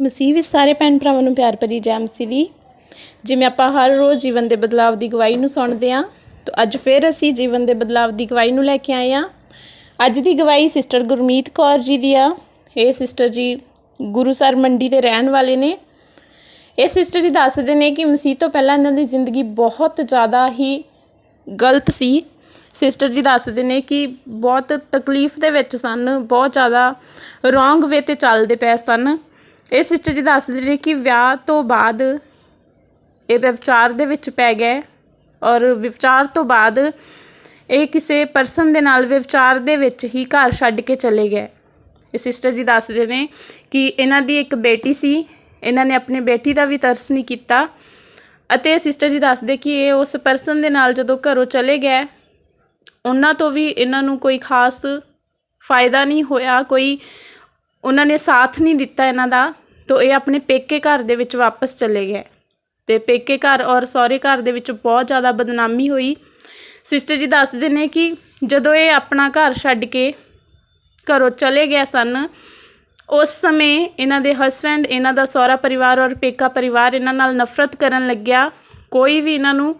ਮਸੀਹ ਵਿੱਚ ਸਾਰੇ ਭੈਣ ਭਰਾਵਾਂ ਨੂੰ ਪਿਆਰ ਭਰੀ ਜੈ ਮਸੀਹ ਦੀ। ਜਿਵੇਂ ਆਪਾਂ ਹਰ ਰੋਜ਼ ਜੀਵਨ ਦੇ ਬਦਲਾਵ ਦੀ ਗਵਾਹੀ ਨੂੰ ਸੁਣਦੇ ਹਾਂ, ਤਾਂ ਅੱਜ ਫਿਰ ਅਸੀਂ ਜੀਵਨ ਦੇ ਬਦਲਾਵ ਦੀ ਗਵਾਹੀ ਨੂੰ ਲੈ ਕੇ ਆਏ ਹਾਂ। ਅੱਜ ਦੀ ਗਵਾਹੀ ਸਿਸਟਰ ਗੁਰਮੀਤ ਕੌਰ ਜੀ ਦੀ ਆ। ਇਹ ਸਿਸਟਰ ਜੀ ਗੁਰੂਸਰ ਮੰਡੀ ਦੇ ਰਹਿਣ ਵਾਲੇ ਨੇ। ਇਹ ਸਿਸਟਰ ਜੀ ਦੱਸਦੇ ਨੇ ਕਿ ਮਸੀਹ ਤੋਂ ਪਹਿਲਾਂ ਇਹਨਾਂ ਦੀ ਜ਼ਿੰਦਗੀ ਬਹੁਤ ਜ਼ਿਆਦਾ ਹੀ ਗਲਤ ਸੀ। ਸਿਸਟਰ ਜੀ ਦੱਸਦੇ ਨੇ ਕਿ ਬਹੁਤ ਤਕਲੀਫ ਦੇ ਵਿੱਚ ਸਨ, ਬਹੁਤ ਜ਼ਿਆਦਾ ਰੋਂਗ ਵੇ ਤੇ ਚੱਲਦੇ ਪਏ ਸਨ। ਇਹ ਸਿਸਟਰ ਜੀ ਦੱਸਦੇ ਨੇ ਕਿ ਵਿਆਹ ਤੋਂ ਬਾਅਦ ਇਹ ਵਿਵਚਾਰ ਦੇ ਵਿੱਚ ਪੈ ਗਏ ਔਰ ਵਿਚਾਰ ਤੋਂ ਬਾਅਦ ਇਹ ਕਿਸੇ ਪਰਸਨ ਦੇ ਨਾਲ ਵਿਵਚਾਰ ਦੇ ਵਿੱਚ ਹੀ ਘਰ ਛੱਡ ਕੇ ਚਲੇ ਗਏ ਇਹ ਸਿਸਟਰ ਜੀ ਦੱਸਦੇ ਨੇ ਕਿ ਇਹਨਾਂ ਦੀ ਇੱਕ ਬੇਟੀ ਸੀ, ਇਹਨਾਂ ਨੇ ਆਪਣੀ ਬੇਟੀ ਦਾ ਵੀ ਤਰਸ ਨਹੀਂ ਕੀਤਾ ਅਤੇ ਸਿਸਟਰ ਜੀ ਦੱਸਦੇ ਕਿ ਇਹ ਉਸ ਪਰਸਨ ਦੇ ਨਾਲ ਜਦੋਂ ਘਰੋਂ ਚਲੇ ਗਏ ਉਹਨਾਂ ਤੋਂ ਵੀ ਇਹਨਾਂ ਨੂੰ ਕੋਈ ਖਾਸ ਫਾਇਦਾ ਨਹੀਂ ਹੋਇਆ, ਕੋਈ ਉਹਨਾਂ ਨੇ ਸਾਥ ਨਹੀਂ ਦਿੱਤਾ ਇਹਨਾਂ ਦਾ, ਤਾਂ ਇਹ ਆਪਣੇ ਪੇਕੇ ਘਰ ਦੇ ਵਿੱਚ ਵਾਪਸ ਚਲੇ ਗਏ। ਅਤੇ ਪੇਕੇ ਘਰ ਔਰ ਸਹੁਰੇ ਘਰ ਦੇ ਵਿੱਚ ਬਹੁਤ ਜ਼ਿਆਦਾ ਬਦਨਾਮੀ ਹੋਈ। ਸਿਸਟਰ ਜੀ ਦੱਸਦੇ ਨੇ ਕਿ ਜਦੋਂ ਇਹ ਆਪਣਾ ਘਰ ਛੱਡ ਕੇ ਘਰੋਂ ਚਲੇ ਗਏ ਸਨ, ਉਸ ਸਮੇਂ ਇਹਨਾਂ ਦੇ ਹਸਬੈਂਡ ਇਹਨਾਂ ਦਾ ਸਹੁਰਾ ਪਰਿਵਾਰ ਔਰ ਪੇਕਾ ਪਰਿਵਾਰ ਇਹਨਾਂ ਨਾਲ ਨਫ਼ਰਤ ਕਰਨ ਲੱਗਿਆ। ਕੋਈ ਵੀ ਇਹਨਾਂ ਨੂੰ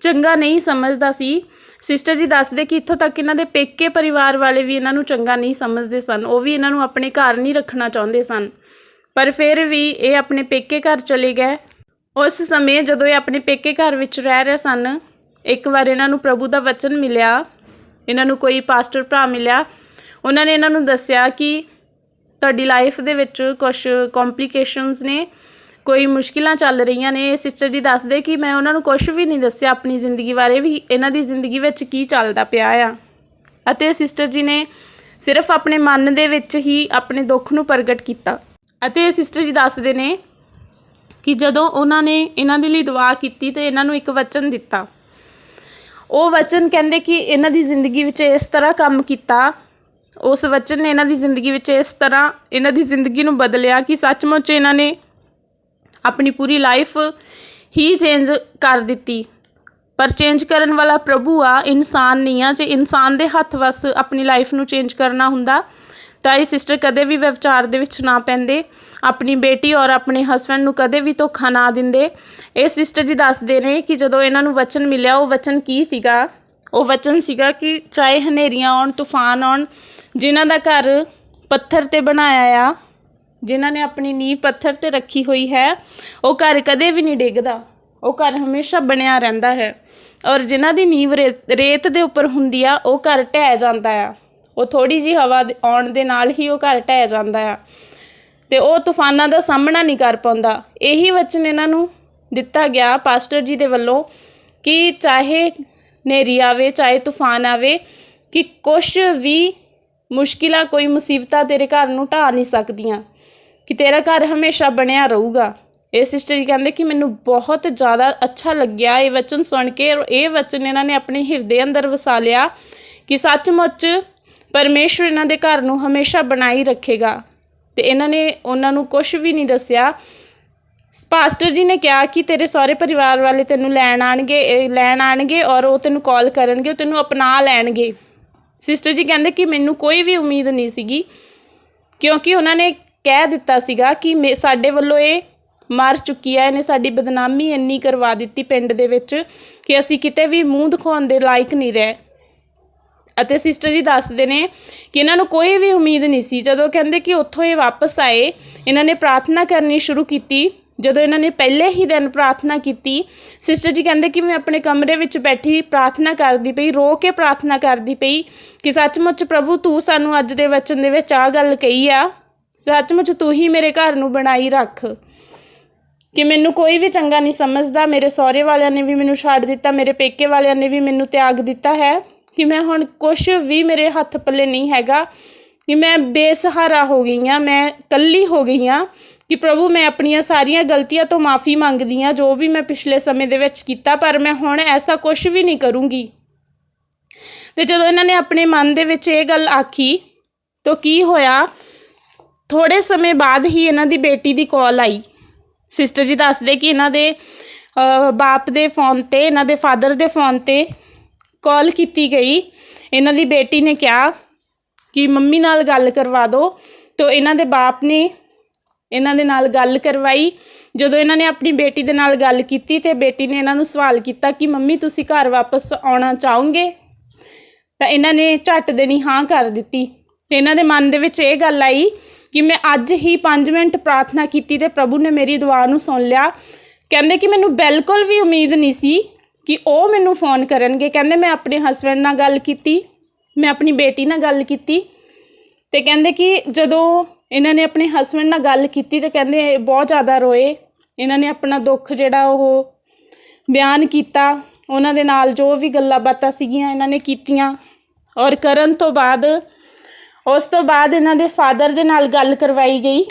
ਚੰਗਾ ਨਹੀਂ ਸਮਝਦਾ ਸੀ। ਸਿਸਟਰ ਜੀ ਦੱਸਦੇ ਕਿ ਇੱਥੋਂ ਤੱਕ ਇਹਨਾਂ ਦੇ ਪੇਕੇ ਪਰਿਵਾਰ ਵਾਲੇ ਵੀ ਇਹਨਾਂ ਨੂੰ ਚੰਗਾ ਨਹੀਂ ਸਮਝਦੇ ਸਨ, ਉਹ ਵੀ ਇਹਨਾਂ ਨੂੰ ਆਪਣੇ ਘਰ ਨਹੀਂ ਰੱਖਣਾ ਚਾਹੁੰਦੇ ਸਨ। ਪਰ ਫਿਰ ਵੀ ਇਹ ਆਪਣੇ ਪੇਕੇ ਘਰ ਚਲੇ ਗਏ। ਉਸ ਸਮੇਂ ਜਦੋਂ ਇਹ ਆਪਣੇ ਪੇਕੇ ਘਰ ਵਿੱਚ ਰਹਿ ਰਹੇ ਸਨ, ਇੱਕ ਵਾਰ ਇਹਨਾਂ ਨੂੰ ਪ੍ਰਭੂ ਦਾ ਵਚਨ ਮਿਲਿਆ। ਇਹਨਾਂ ਨੂੰ ਕੋਈ ਪਾਸਟਰ ਭਰਾ ਮਿਲਿਆ। ਉਹਨਾਂ ਨੇ ਇਹਨਾਂ ਨੂੰ ਦੱਸਿਆ ਕਿ ਤੁਹਾਡੀ ਲਾਈਫ ਦੇ ਵਿੱਚ ਕੁਝ ਕੰਪਲਿਕੇਸ਼ਨਸ ਨੇ। ਕੋਈ ਮੁਸ਼ਕਿਲਾਂ ਚੱਲ ਰਹੀਆਂ ਨੇ, ਇਹ ਸਿਸਟਰ ਜੀ ਦੱਸਦੇ ਕਿ ਮੈਂ ਉਹਨਾਂ ਨੂੰ ਕੁਝ ਵੀ ਨਹੀਂ ਦੱਸਿਆ ਆਪਣੀ ਜ਼ਿੰਦਗੀ ਬਾਰੇ, ਵੀ ਇਹਨਾਂ ਦੀ ਜ਼ਿੰਦਗੀ ਵਿੱਚ ਕੀ ਚੱਲਦਾ ਪਿਆ ਆ। ਅਤੇ ਸਿਸਟਰ ਜੀ ਨੇ ਸਿਰਫ ਆਪਣੇ ਮਨ ਦੇ ਵਿੱਚ ਹੀ ਆਪਣੇ ਦੁੱਖ ਨੂੰ ਪ੍ਰਗਟ ਕੀਤਾ। ਅਤੇ ਸਿਸਟਰ ਜੀ ਦੱਸਦੇ ਨੇ ਕਿ ਜਦੋਂ ਉਹਨਾਂ ਨੇ ਇਹਨਾਂ ਦੇ ਲਈ ਦੁਆ ਕੀਤੀ ਤੇ ਇਹਨਾਂ ਨੂੰ ਇੱਕ ਵਚਨ ਦਿੱਤਾ। ਉਹ ਵਚਨ ਕਹਿੰਦੇ ਕਿ ਇਹਨਾਂ ਦੀ ਜ਼ਿੰਦਗੀ ਵਿੱਚ ਇਸ ਤਰ੍ਹਾਂ ਕੰਮ ਕੀਤਾ, ਉਸ ਵਚਨ ਨੇ ਇਹਨਾਂ ਦੀ ਜ਼ਿੰਦਗੀ ਵਿੱਚ ਇਸ ਤਰ੍ਹਾਂ ਇਹਨਾਂ ਦੀ ਜ਼ਿੰਦਗੀ ਨੂੰ ਬਦਲਿਆ ਕਿ ਸੱਚਮੁੱਚ ਇਹਨਾਂ ਨੇ ਆਪਣੀ ਪੂਰੀ ਲਾਈਫ ਹੀ ਚੇਂਜ ਕਰ ਦਿੱਤੀ। ਪਰ ਚੇਂਜ ਕਰਨ ਵਾਲਾ ਪ੍ਰਭੂ ਆ, ਇਨਸਾਨ ਨਹੀਂ ਆ। ਜੇ ਇਨਸਾਨ ਦੇ ਹੱਥ ਵਸ ਆਪਣੀ ਲਾਈਫ ਨੂੰ ਚੇਂਜ ਕਰਨਾ ਹੁੰਦਾ, ਤਾਂ ਇਹ ਸਿਸਟਰ ਕਦੇ ਵੀ ਵਿਵਚਾਰ ਦੇ ਵਿੱਚ ਨਾ ਪੈਂਦੇ। ਆਪਣੀ ਬੇਟੀ ਔਰ ਆਪਣੇ ਹਸਬੰਡ ਨੂੰ ਕਦੇ ਵੀ ਧੋਖਾ ਨਾ ਦਿੰਦੇ। ਇਹ ਸਿਸਟਰ ਜੀ ਦੱਸਦੇ ਨੇ ਕਿ ਜਦੋਂ ਇਹਨਾਂ ਨੂੰ ਵਚਨ ਮਿਲਿਆ, ਉਹ ਵਚਨ ਕੀ ਸੀਗਾ? ਉਹ ਵਚਨ ਸੀਗਾ ਕਿ ਚਾਹੇ ਹਨੇਰੀਆਂ ਆਉਣ, ਤੂਫਾਨ ਆਉਣ, ਜਿਨ੍ਹਾਂ ਦਾ ਘਰ ਪੱਥਰ ਤੇ ਬਣਾਇਆ ਆ ਜਿਨ੍ਹਾਂ ਨੇ ਆਪਣੀ ਨੀਂਹ ਪੱਥਰ ਤੇ ਰੱਖੀ ਹੋਈ ਹੈ, ਉਹ ਘਰ ਕਦੇ ਵੀ ਨਹੀਂ ਡਿੱਗਦਾ। ਉਹ ਘਰ ਹਮੇਸ਼ਾ ਬਣਿਆ ਰਹਿੰਦਾ ਹੈ ਔਰ ਜਿਨ੍ਹਾਂ ਦੀ ਨੀਂਹ ਰੇਤ ਰੇਤ ਦੇ ਉੱਪਰ ਹੁੰਦੀ ਆ, ਉਹ ਘਰ ਢਹਿ ਜਾਂਦਾ ਆ। ਉਹ ਥੋੜੀ ਜੀ ਹਵਾ ਦੇ, ਆਉਣ ਦੇ ਨਾਲ ਹੀ ਉਹ ਘਰ ਢਹਿ ਜਾਂਦਾ ਆ। ਤੇ ਉਹ ਤੂਫਾਨਾਂ ਦਾ ਸਾਹਮਣਾ ਨਹੀਂ ਕਰ ਪਾਉਂਦਾ। ਇਹੀ ਵਚਨ ਇਹਨਾਂ ਨੂੰ ਦਿੱਤਾ ਗਿਆ ਪਾਸਟਰ ਜੀ ਦੇ ਵੱਲੋਂ ਕਿ ਚਾਹੇ ਨੇਰੀ ਆਵੇ, ਚਾਹੇ ਤੂਫਾਨ ਆਵੇ, ਕਿ ਕੁਛ ਵੀ ਮੁਸ਼ਕਿਲਾਂ, ਕੋਈ ਮੁਸੀਬਤਾਂ ਤੇਰੇ ਘਰ ਨੂੰ ਢਾ ਨਹੀਂ ਸਕਦੀਆਂ। ਕਿ ਤੇਰਾ ਘਰ ਹਮੇਸ਼ਾ ਬਣਿਆ ਰਹੂਗਾ। ਇਹ ਸਿਸਟਰ ਜੀ ਕਹਿੰਦੇ ਕਿ ਮੈਨੂੰ ਬਹੁਤ ਜ਼ਿਆਦਾ ਅੱਛਾ ਲੱਗਿਆ ਇਹ ਵਚਨ ਸੁਣ ਕੇ। ਔਰ ਇਹ ਵਚਨ ਇਹਨਾਂ ਨੇ ਆਪਣੇ ਹਿਰਦੇ ਅੰਦਰ ਵਸਾ ਲਿਆ ਕਿ ਸੱਚਮੁੱਚ ਪਰਮੇਸ਼ਵਰ ਇਹਨਾਂ ਦੇ ਘਰ ਨੂੰ ਹਮੇਸ਼ਾ ਬਣਾਈ ਰੱਖੇਗਾ। ਤੇ ਇਹਨਾਂ ਨੇ ਉਹਨਾਂ ਨੂੰ ਕੁਝ ਵੀ ਨਹੀਂ ਦੱਸਿਆ। ਪਾਸਟਰ ਜੀ ਨੇ ਕਿਹਾ ਕਿ ਤੇਰੇ ਸਾਰੇ ਪਰਿਵਾਰ ਵਾਲੇ ਤੈਨੂੰ ਲੈਣ ਆਣਗੇ, ਇਹ ਲੈਣ ਆਣਗੇ ਔਰ ਉਹ ਤੈਨੂੰ ਕਾਲ ਕਰਨਗੇ, ਉਹ ਤੈਨੂੰ ਅਪਣਾ ਲੈਣਗੇ। ਸਿਸਟਰ ਜੀ ਕਹਿੰਦੇ ਕਿ ਮੈਨੂੰ ਕੋਈ ਵੀ ਉਮੀਦ ਨਹੀਂ ਸੀਗੀ, ਕਿਉਂਕਿ ਉਹਨਾਂ ਨੇ ਕਹਿ ਦਿੱਤਾ ਸੀਗਾ ਕਿ ਮੇ- ਸਾਡੇ ਵੱਲੋਂ ਇਹ ਮਰ ਚੁੱਕੀ ਹੈ ਇਹਨੇ ਸਾਡੀ ਬਦਨਾਮੀ ਇੰਨੀ ਕਰਵਾ ਦਿੱਤੀ ਪਿੰਡ ਦੇ ਵਿੱਚ ਕਿ ਅਸੀਂ ਕਿਤੇ ਵੀ ਮੂੰਹ ਦਿਖਾਉਣ ਦੇ ਲਾਇਕ ਨਹੀਂ ਰਹੇ। ਅਤੇ ਸਿਸਟਰ ਜੀ ਦੱਸਦੇ ਨੇ ਕਿ ਇਹਨਾਂ ਨੂੰ ਕੋਈ ਵੀ ਉਮੀਦ ਨਹੀਂ ਸੀ। ਜਦੋਂ ਕਹਿੰਦੇ ਕਿ ਉੱਥੋਂ ਇਹ ਵਾਪਸ ਆਏ, ਇਹਨਾਂ ਨੇ ਪ੍ਰਾਰਥਨਾ ਕਰਨੀ ਸ਼ੁਰੂ ਕੀਤੀ। ਜਦੋਂ ਇਹਨਾਂ ਨੇ ਪਹਿਲੇ ਹੀ ਦਿਨ ਪ੍ਰਾਰਥਨਾ ਕੀਤੀ ਸਿਸਟਰ ਜੀ ਕਹਿੰਦੇ ਕਿ ਮੈਂ ਆਪਣੇ ਕਮਰੇ ਵਿੱਚ ਬੈਠੀ ਪ੍ਰਾਰਥਨਾ ਕਰਦੀ ਪਈ, ਰੋ ਕੇ ਪ੍ਰਾਰਥਨਾ ਕਰਦੀ ਪਈ ਕਿ ਸੱਚਮੁੱਚ ਪ੍ਰਭੂ ਤੂੰ ਸਾਨੂੰ ਅੱਜ ਦੇ ਵਚਨ ਦੇ ਵਿੱਚ ਆਹ ਗੱਲ ਕਹੀ ਆ। ਸੱਚਮੁੱਚ ਤੂੰ ਹੀ ਮੇਰੇ ਘਰ ਨੂੰ ਬਣਾਈ ਰੱਖ। ਕਿ ਮੈਨੂੰ ਕੋਈ ਵੀ ਚੰਗਾ ਨਹੀਂ ਸਮਝਦਾ, ਮੇਰੇ ਸਹੁਰੇ ਵਾਲਿਆਂ ਨੇ ਵੀ ਮੈਨੂੰ ਛੱਡ ਦਿੱਤਾ, ਮੇਰੇ ਪੇਕੇ ਵਾਲਿਆਂ ਨੇ ਵੀ ਮੈਨੂੰ ਤਿਆਗ ਦਿੱਤਾ ਹੈ। ਕਿ ਮੈਂ ਹੁਣ ਕੁਝ ਵੀ ਮੇਰੇ ਹੱਥ ਪੱਲੇ ਨਹੀਂ ਹੈਗਾ। ਕਿ ਮੈਂ ਬੇਸਹਾਰਾ ਹੋ ਗਈ ਹਾਂ, ਮੈਂ ਇਕੱਲੀ ਹੋ ਗਈ ਹਾਂ। ਕਿ ਪ੍ਰਭੂ, ਮੈਂ ਆਪਣੀਆਂ ਸਾਰੀਆਂ ਗਲਤੀਆਂ ਤੋਂ ਮਾਫੀ ਮੰਗਦੀ ਹਾਂ, ਜੋ ਵੀ ਮੈਂ ਪਿਛਲੇ ਸਮੇਂ ਦੇ ਵਿੱਚ ਕੀਤਾ, ਪਰ ਮੈਂ ਹੁਣ ਐਸਾ ਕੁਝ ਵੀ ਨਹੀਂ ਕਰੂੰਗੀ। ਤੇ ਜਦੋਂ ਇਹਨਾਂ ਨੇ ਆਪਣੇ ਮਨ ਦੇ ਵਿੱਚ ਇਹ ਗੱਲ ਆਖੀ, ਤਾਂ ਕੀ ਹੋਇਆ? ਥੋੜੇ ਸਮੇਂ ਬਾਅਦ ਹੀ ਇਹਨਾਂ ਦੀ ਬੇਟੀ ਦੀ ਕਾਲ ਆਈ। ਸਿਸਟਰ ਜੀ ਦੱਸਦੇ ਕਿ ਇਹਨਾਂ ਦੇ ਬਾਪ ਦੇ ਫੋਨ ਤੇ, ਇਹਨਾਂ ਦੇ ਫਾਦਰ ਦੇ ਫੋਨ ਤੇ ਕਾਲ ਕੀਤੀ ਗਈ। ਇਹਨਾਂ ਦੀ ਬੇਟੀ ਨੇ ਕਿਹਾ ਕਿ ਮੰਮੀ ਨਾਲ ਗੱਲ ਕਰਵਾ ਦਿਓ ਤੋ ਇਹਨਾਂ ਦੇ ਬਾਪ ਨੇ ਇਹਨਾਂ ਦੇ ਨਾਲ ਗੱਲ ਕਰਵਾਈ। ਜਦੋਂ ਇਹਨਾਂ ਨੇ ਆਪਣੀ ਬੇਟੀ ਦੇ ਨਾਲ ਗੱਲ ਕੀਤੀ ਤੇ ਬੇਟੀ ਨੇ ਇਹਨਾਂ ਨੂੰ ਸਵਾਲ ਕੀਤਾ ਕਿ ਮੰਮੀ, ਤੁਸੀਂ ਘਰ ਵਾਪਸ ਆਉਣਾ ਚਾਹੋਗੇ? ਤਾਂ ਇਹਨਾਂ ਨੇ ਝੱਟ ਦੇਣੀ ਹਾਂ ਕਰ ਦਿੱਤੀ। ਤੇ ਇਹਨਾਂ ਦੇ ਮਨ ਦੇ ਵਿੱਚ ਇਹ ਗੱਲ ਆਈ ਕਿ ਮੈਂ ਅੱਜ ਹੀ 5 ਮਿੰਟ ਪ੍ਰਾਰਥਨਾ ਕੀਤੀ ਤੇ ਪ੍ਰਭੂ ਨੇ ਮੇਰੀ ਦੁਆ ਨੂੰ ਸੁਣ ਲਿਆ। ਕਹਿੰਦੇ ਕਿ ਮੈਨੂੰ ਬਿਲਕੁਲ ਵੀ ਉਮੀਦ ਨਹੀਂ ਸੀ ਕਿ ਉਹ ਮੈਨੂੰ ਫੋਨ ਕਰਨਗੇ। ਕਹਿੰਦੇ ਮੈਂ ਆਪਣੇ ਹਸਬੰਡ ਨਾਲ ਗੱਲ ਕੀਤੀ, ਮੈਂ ਆਪਣੀ ਬੇਟੀ ਨਾਲ ਗੱਲ ਕੀਤੀ ਤੇ ਕਹਿੰਦੇ ਕਿ ਜਦੋਂ ਇਹਨਾਂ ਨੇ ਆਪਣੇ ਹਸਬੰਡ ਨਾਲ ਗੱਲ ਕੀਤੀ ਤੇ ਕਹਿੰਦੇ ਇਹ ਬਹੁਤ ਜ਼ਿਆਦਾ ਰੋਏ। ਇਹਨਾਂ ਨੇ ਆਪਣਾ ਦੁੱਖ ਜਿਹੜਾ ਉਹ ਬਿਆਨ ਕੀਤਾ। ਉਹਨਾਂ ਦੇ ਨਾਲ ਜੋ ਵੀ ਗੱਲਾਂ ਬਾਤਾਂ ਸੀਗੀਆਂ ਇਹਨਾਂ ਨੇ ਕੀਤੀਆਂ ਔਰ ਕਰਨ ਤੋਂ ਬਾਅਦ ਉਸ ਤੋਂ ਬਾਅਦ ਇਹਨਾਂ ਦੇ ਫਾਦਰ ਦੇ ਨਾਲ ਗੱਲ ਕਰਵਾਈ ਗਈ।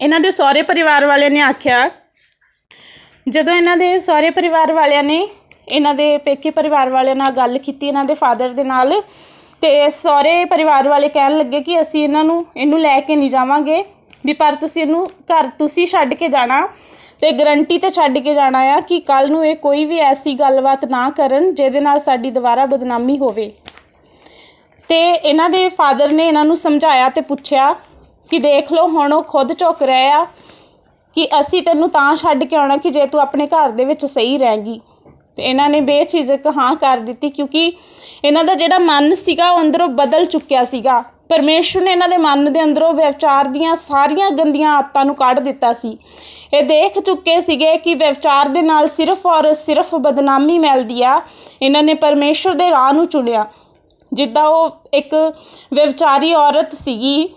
ਇਹਨਾਂ ਦੇ ਸਹੁਰੇ ਪਰਿਵਾਰ ਵਾਲਿਆਂ ਨੇ ਆਖਿਆ, ਜਦੋਂ ਇਹਨਾਂ ਦੇ ਸਹੁਰੇ ਪਰਿਵਾਰ ਵਾਲਿਆਂ ਨੇ ਇਹਨਾਂ ਦੇ ਪੇਕੇ ਪਰਿਵਾਰ ਵਾਲਿਆਂ ਨਾਲ ਗੱਲ ਕੀਤੀ ਇਹਨਾਂ ਦੇ ਫਾਦਰ ਦੇ ਨਾਲ, ਤੇ ਸਹੁਰੇ ਪਰਿਵਾਰ ਵਾਲੇ ਕਹਿਣ ਲੱਗੇ ਕਿ ਅਸੀਂ ਇਹਨਾਂ ਨੂੰ, ਇਹਨੂੰ ਲੈ ਕੇ ਨਹੀਂ ਜਾਵਾਂਗੇ, ਵੀ ਪਰ ਤੁਸੀਂ ਇਹਨੂੰ ਘਰ ਤੁਸੀਂ ਛੱਡ ਕੇ ਜਾਣਾ, ਤੇ ਗਰੰਟੀ ਤੇ ਛੱਡ ਕੇ ਜਾਣਾ ਆ ਕਿ ਕੱਲ ਨੂੰ ਇਹ ਕੋਈ ਵੀ ਐਸੀ ਗੱਲਬਾਤ ਨਾ ਕਰਨ ਜਿਹਦੇ ਨਾਲ ਸਾਡੀ ਦੁਬਾਰਾ ਬਦਨਾਮੀ ਹੋਵੇ। ਤੇ ਇਹਨਾਂ ਦੇ ਫਾਦਰ ਨੇ ਇਹਨਾਂ ਨੂੰ ਸਮਝਾਇਆ ਤੇ ਪੁੱਛਿਆ ਕਿ ਦੇਖ ਲਓ, ਹੁਣ ਉਹ ਖੁਦ ਝੁਕ ਰਹੇ ਆ ਕਿ ਅਸੀਂ ਤੈਨੂੰ ਤਾਂ ਛੱਡ ਕੇ ਆਉਣਾ ਕਿ ਜੇ ਤੂੰ ਆਪਣੇ ਘਰ ਦੇ ਵਿੱਚ ਸਹੀ ਰਹੇਂਗੀ ਤੇ ਇਹਨਾਂ ਨੇ ਬੇਝਿਜਕ ਹਾਂ ਕਰ ਦਿੱਤੀ ਕਿਉਂਕਿ ਇਹਨਾਂ ਦਾ ਜਿਹੜਾ ਮਨ ਸੀਗਾ ਉਹ ਅੰਦਰੋਂ ਬਦਲ ਚੁੱਕਿਆ ਸੀਗਾ। ਪਰਮੇਸ਼ਵਰ ਨੇ ਇਹਨਾਂ ਦੇ ਮਨ ਦੇ ਅੰਦਰੋਂ ਵਿਵਚਾਰ ਦੀਆਂ ਸਾਰੀਆਂ ਗੰਦੀਆਂ ਆਦਤਾਂ ਨੂੰ ਕੱਢ ਦਿੱਤਾ ਸੀ। ਇਹ ਦੇਖ ਚੁੱਕੇ ਸੀਗੇ ਕਿ ਵਿਵਚਾਰ ਦੇ ਨਾਲ ਸਿਰਫ ਔਰ ਸਿਰਫ ਬਦਨਾਮੀ ਮਿਲਦੀ ਆ। ਇਹਨਾਂ ਨੇ ਪਰਮੇਸ਼ਵਰ ਦੇ ਰਾਹ ਨੂੰ ਚੁਣਿਆ। ਜਿੱਦਾਂ ਉਹ ਇੱਕ ਵਿਵਚਾਰੀ ਔਰਤ ਸੀਗੀ,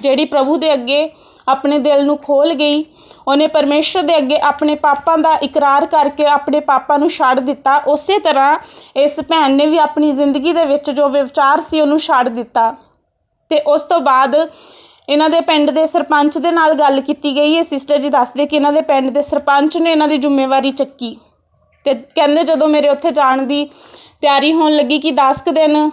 ਜਿਹੜੀ ਪ੍ਰਭੂ ਦੇ ਅੱਗੇ ਆਪਣੇ ਦਿਲ ਨੂੰ ਖੋਲ ਗਈ, ਉਹਨੇ ਪਰਮੇਸ਼ਰ ਦੇ ਅੱਗੇ ਆਪਣੇ ਪਾਪਾਂ ਦਾ ਇਕਰਾਰ ਕਰਕੇ ਆਪਣੇ ਪਾਪਾਂ ਨੂੰ ਛੱਡ ਦਿੱਤਾ। ਉਸੇ ਤਰ੍ਹਾਂ ਇਸ ਭੈਣ ਨੇ ਵੀ ਆਪਣੀ ਜ਼ਿੰਦਗੀ ਦੇ ਵਿੱਚ ਜੋ ਵਿਵਚਾਰ ਸੀ ਉਹਨੂੰ ਛੱਡ ਦਿੱਤਾ। ਤੇ ਉਸ ਤੋਂ ਬਾਅਦ ਇਹਨਾਂ ਦੇ ਪਿੰਡ ਦੇ ਸਰਪੰਚ ਦੇ ਨਾਲ ਗੱਲ ਕੀਤੀ ਗਈ। ਹੈ ਸਿਸਟਰ ਜੀ ਦੱਸਦੇ ਕਿ ਇਹਨਾਂ ਦੇ ਪਿੰਡ ਦੇ ਸਰਪੰਚ ਨੇ ਇਹਨਾਂ ਦੀ ਜ਼ਿੰਮੇਵਾਰੀ ਚੱਕੀ। ਕਹਿੰਦੇ ਜਦੋਂ ਮੇਰੇ ਉੱਥੇ ਜਾਣ ਦੀ ਤਿਆਰੀ ਹੋਣ ਲੱਗੀ ਕਿ 10 ਕੁ ਦਿਨ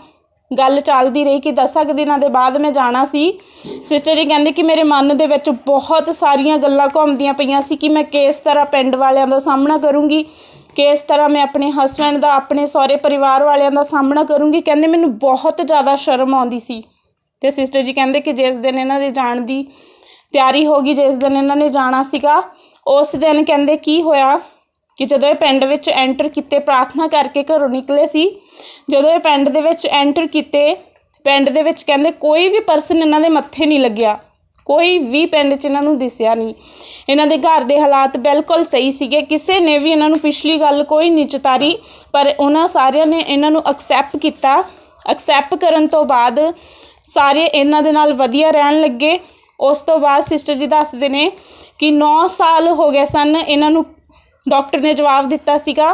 ਗੱਲ ਚੱਲਦੀ ਰਹੀ, ਕਿ 10 ਕੁ ਦਿਨਾਂ ਦੇ ਬਾਅਦ ਮੈਂ ਜਾਣਾ ਸੀ ਸਿਸਟਰ ਜੀ ਕਹਿੰਦੇ ਕਿ ਮੇਰੇ ਮਨ ਦੇ ਵਿੱਚ ਬਹੁਤ ਸਾਰੀਆਂ ਗੱਲਾਂ ਘੁੰਮਦੀਆਂ ਪਈਆਂ ਸੀ ਕਿ ਮੈਂ ਕਿਸ ਤਰ੍ਹਾਂ ਪਿੰਡ ਵਾਲਿਆਂ ਦਾ ਸਾਹਮਣਾ ਕਰੂੰਗੀ, ਕਿਸ ਤਰ੍ਹਾਂ ਮੈਂ ਆਪਣੇ ਹਸਬੰਡ ਦਾ, ਆਪਣੇ ਸਹੁਰੇ ਪਰਿਵਾਰ ਵਾਲਿਆਂ ਦਾ ਸਾਹਮਣਾ ਕਰੂੰਗੀ। ਕਹਿੰਦੇ ਮੈਨੂੰ ਬਹੁਤ ਜ਼ਿਆਦਾ ਸ਼ਰਮ ਆਉਂਦੀ ਸੀ। ਤੇ ਸਿਸਟਰ ਜੀ ਕਹਿੰਦੇ ਕਿ ਜਿਸ ਦਿਨ ਇਹਨਾਂ ਦੇ ਜਾਣ ਦੀ ਤਿਆਰੀ ਹੋ ਗਈ, ਜਿਸ ਦਿਨ ਇਹਨਾਂ ਨੇ ਜਾਣਾ ਸੀਗਾ, ਉਸ ਦਿਨ ਕਹਿੰਦੇ ਕੀ ਹੋਇਆ? ਕਿ ਜਦੋਂ ਇਹ ਪਿੰਡ ਵਿੱਚ ਐਂਟਰ ਕੀਤੇ, ਪ੍ਰਾਰਥਨਾ ਕਰਕੇ ਘਰੋਂ ਨਿਕਲੇ ਸੀ, ਜਦੋਂ ਇਹ ਪਿੰਡ ਦੇ ਵਿੱਚ ਐਂਟਰ ਕੀਤੇ, ਪਿੰਡ ਦੇ ਵਿੱਚ ਕਹਿੰਦੇ ਕੋਈ ਵੀ ਪਰਸਨ ਇਹਨਾਂ ਦੇ ਮੱਥੇ ਨਹੀਂ ਲੱਗਿਆ, ਕੋਈ ਵੀ ਪਿੰਡ 'ਚ ਇਹਨਾਂ ਨੂੰ ਦਿਸਿਆ ਨਹੀਂ। ਇਹਨਾਂ ਦੇ ਘਰ ਦੇ ਹਾਲਾਤ ਬਿਲਕੁਲ ਸਹੀ ਸੀਗੇ, ਕਿਸੇ ਨੇ ਵੀ ਇਹਨਾਂ ਨੂੰ ਪਿਛਲੀ ਗੱਲ ਕੋਈ ਨਹੀਂ ਚਿਤਾਰੀ, ਪਰ ਉਹਨਾਂ ਸਾਰਿਆਂ ਨੇ ਇਹਨਾਂ ਨੂੰ ਐਕਸੈਪਟ ਕੀਤਾ। ਐਕਸੈਪਟ ਕਰਨ ਤੋਂ ਬਾਅਦ ਸਾਰੇ ਇਹਨਾਂ ਦੇ ਨਾਲ ਵਧੀਆ ਰਹਿਣ ਲੱਗੇ। ਉਸ ਤੋਂ ਬਾਅਦ ਸਿਸਟਰ ਜੀ ਦੱਸਦੇ ਨੇ ਕਿ 9 ਸਾਲ ਹੋ ਗਏ ਸਨ ਇਹਨਾਂ ਨੂੰ ਡਾਕਟਰ ਨੇ ਜਵਾਬ ਦਿੱਤਾ ਸੀਗਾ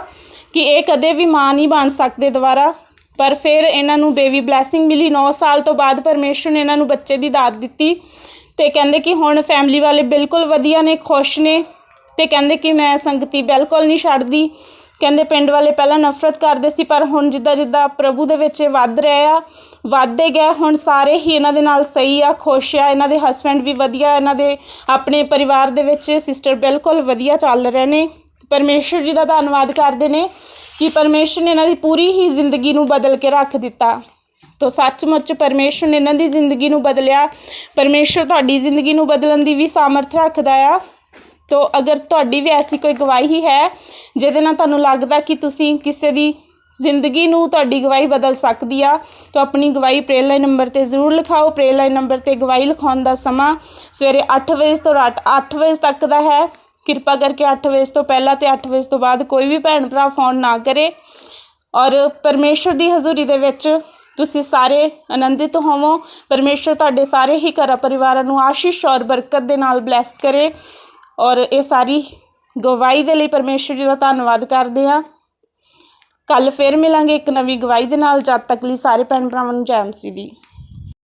ਕਿ ਇਹ ਕਦੇ ਵੀ ਮਾਂ ਨਹੀਂ ਬਣ ਸਕਦੇ ਦੁਬਾਰਾ। ਪਰ ਫਿਰ ਇਹਨਾਂ ਨੂੰ ਬੇਬੀ ਬਲੇਸਿੰਗ ਮਿਲੀ। 9 ਸਾਲ ਤੋਂ ਬਾਅਦ ਪਰਮੇਸ਼ਰ ਨੇ ਇਹਨਾਂ ਨੂੰ ਬੱਚੇ ਦੀ ਦਾਤ ਦਿੱਤੀ ਤੇ ਕਹਿੰਦੇ ਕਿ ਹੁਣ ਫੈਮਿਲੀ ਵਾਲੇ ਬਿਲਕੁਲ ਵਧੀਆ ਨੇ, ਖੁਸ਼ ਨੇ ਤੇ ਕਹਿੰਦੇ ਕਿ ਮੈਂ ਸੰਗਤੀ ਬਿਲਕੁਲ ਨਹੀਂ ਛੱਡਦੀ। ਕਹਿੰਦੇ ਪਿੰਡ ਵਾਲੇ ਪਹਿਲਾਂ ਨਫ਼ਰਤ ਕਰਦੇ ਸੀ, ਪਰ ਹੁਣ ਜਿੱਦਾਂ ਜਿੱਦਾਂ ਪ੍ਰਭੂ ਦੇ ਵਿੱਚ ਇਹ ਵੱਧ ਰਹੇ ਆ, ਵੱਧਦੇ ਗਏ ਹੁਣ ਸਾਰੇ ਹੀ ਇਹਨਾਂ ਦੇ ਨਾਲ ਸਹੀ ਆ, ਖੁਸ਼ ਆ। ਇਹਨਾਂ ਦੇ ਹਸਬੰਡ ਵੀ ਵਧੀਆ, ਇਹਨਾਂ ਦੇ ਆਪਣੇ ਪਰਿਵਾਰ ਦੇ ਵਿੱਚ ਸਿਸਟਰ ਬਿਲਕੁਲ ਵਧੀਆ ਚੱਲ ਰਹੇ ਨੇ। ਪਰਮੇਸ਼ਰ ਜੀ ਦਾ ਧੰਨਵਾਦ ਕਰਦੇ ਨੇ ਕਿ ਪਰਮੇਸ਼ਰ ਨੇ ਇਹਨਾਂ ਦੀ ਪੂਰੀ ਹੀ ਜ਼ਿੰਦਗੀ ਨੂੰ ਬਦਲ ਕੇ ਰੱਖ ਦਿੱਤਾ। ਤੋ ਸੱਚਮੁੱਚ ਪਰਮੇਸ਼ਰ ਨੇ ਇਹਨਾਂ ਦੀ ਜ਼ਿੰਦਗੀ ਨੂੰ ਬਦਲਿਆ। ਪਰਮੇਸ਼ਰ ਤੁਹਾਡੀ ਜ਼ਿੰਦਗੀ ਨੂੰ ਬਦਲਣ ਦੀ ਵੀ ਸਾਮਰਥ ਰੱਖਦਾ ਆ। ਤੋ ਅਗਰ ਤੁਹਾਡੀ ਵੀ ਐਸੀ ਕੋਈ ਗਵਾਹੀ ਹੈ ਜਿਹਦੇ ਨਾਲ ਤੁਹਾਨੂੰ ਲੱਗਦਾ ਕਿ ਤੁਸੀਂ ਕਿਸੇ ਦੀ ਜ਼ਿੰਦਗੀ ਨੂੰ ਤੁਹਾਡੀ ਗਵਾਹੀ ਬਦਲ ਸਕਦੀ ਆ, ਤਾਂ ਆਪਣੀ ਗਵਾਹੀ ਪ੍ਰੇਅਰ ਲਾਈਨ ਨੰਬਰ ਤੇ ਜ਼ਰੂਰ ਲਿਖਾਓ। ਪ੍ਰੇਅਰ ਲਾਈਨ ਨੰਬਰ ਤੇ ਗਵਾਹੀ ਲਿਖਾਉਣ ਦਾ ਸਮਾਂ ਸਵੇਰੇ 8 ਵਜੇ ਤੋਂ ਰਾਤ 8 ਵਜੇ ਤੱਕ ਦਾ ਹੈ। ਕਿਰਪਾ ਕਰਕੇ 8 ਵਜੇ ਤੋਂ ਪਹਿਲਾਂ ਤੇ 8 ਵਜੇ ਤੋਂ ਬਾਅਦ ਕੋਈ ਵੀ ਭੈਣ ਭਰਾ ਫੋਨ ਨਾ ਕਰੇ। ਔਰ ਪਰਮੇਸ਼ਰ ਦੀ ਹਜ਼ੂਰੀ ਦੇ ਵਿੱਚ ਤੁਸੀਂ ਸਾਰੇ ਆਨੰਦਿਤ ਹੋਵੋ। ਪਰਮੇਸ਼ਰ ਤੁਹਾਡੇ ਸਾਰੇ ਹੀ ਘਰ ਪਰਿਵਾਰਾਂ ਨੂੰ ਆਸ਼ੀਸ਼ ਔਰ ਬਰਕਤ ਦੇ ਨਾਲ ਬਲੈਸ ਕਰੇ। ਔਰ ਇਹ ਸਾਰੀ ਗਵਾਹੀ ਦੇ ਲਈ ਪਰਮੇਸ਼ਰ ਜੀ ਦਾ ਧੰਨਵਾਦ ਕਰਦੇ ਹਾਂ। ਕੱਲ ਫੇਰ ਮਿਲਾਂਗੇ ਇੱਕ ਨਵੀਂ ਗਵਾਹੀ ਦੇ ਨਾਲ। ਜਦ ਤੱਕ ਲਈ ਸਾਰੇ ਭੈਣ ਭਰਾਵਾਂ ਨੂੰ ਜੈ ਮਸੀਹ ਦੀ।